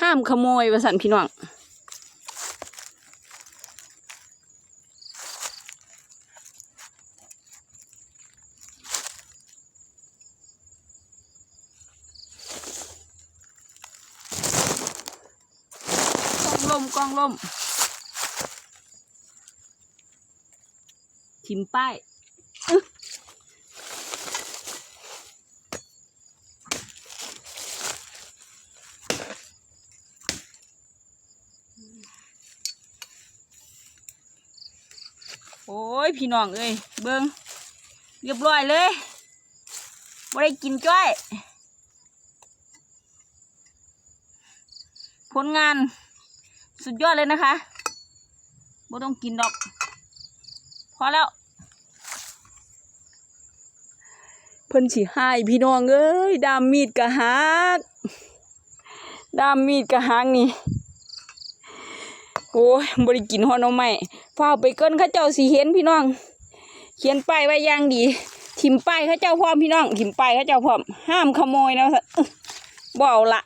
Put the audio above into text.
ห้ามขโมยว่าสันพี่น้องกองลมกองลมทิมป้าย โอ้ยพี่น้องเอ้ยเบิงเรียบร้อยเลยไม่ได้กินจ้อย ผลงาน สุดยอดเลยนะคะไม่ต้องกินดอก พอแล้ว เพิ่นสิหายพี่น้องเอ้ยดามมีดกะหักดามมีดกะหักนี่ โอ้ยบริกินฮอนอไม้ฟ้าไปเกินข้าเจ้าสีเห็นพี่น้อง เขียนป้ายไว้ย่างดี ถิมป้ายข้าเจ้าพร้อมพี่น้อง ถิมป้ายข้าเจ้าพร้อม ห้ามขโมยนะอึ๊ะบ่เอาละ